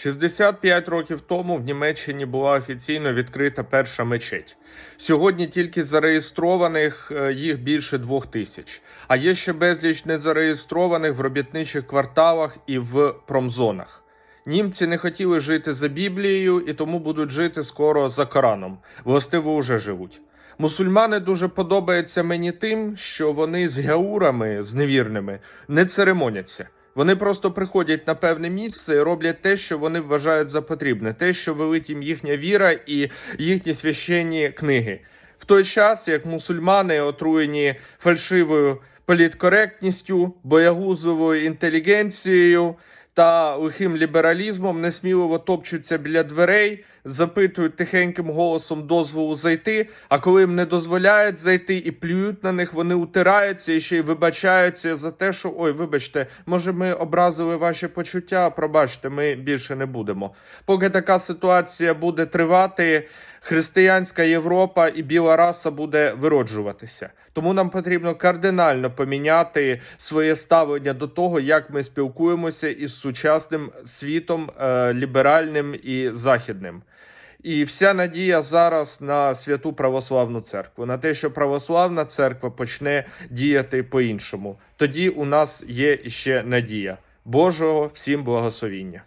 65 років тому в Німеччині була офіційно відкрита перша мечеть. Сьогодні тільки зареєстрованих е, їх більше двох тисяч. А є ще безліч незареєстрованих в робітничих кварталах і в промзонах. Німці не хотіли жити за Біблією і тому будуть жити скоро за Кораном. Властиво уже живуть. Мусульмани дуже подобаються мені тим, що вони з гяурами, з невірними, не церемоняться. Вони просто приходять на певне місце і роблять те, що вони вважають за потрібне, те, що велить їм їхня віра і їхні священні книги. В той час, як мусульмани отруєні фальшивою політкоректністю, боягузовою інтелігенцією та лихим лібералізмом, несміливо топчуться біля дверей, запитують тихеньким голосом дозволу зайти. А коли їм не дозволяють зайти і плюють на них, вони утираються і ще й вибачаються за те, що ой, вибачте, може, ми образили ваші почуття. Пробачте, ми більше не будемо. Поки така ситуація буде тривати, християнська Європа і біла раса буде вироджуватися. Тому нам потрібно кардинально поміняти своє ставлення до того, як ми спілкуємося із сучасним світом е, ліберальним і західним. І вся надія зараз на святу православну церкву, на те, що православна церква почне діяти по-іншому. Тоді у нас є ще надія. Божого всім благословіння.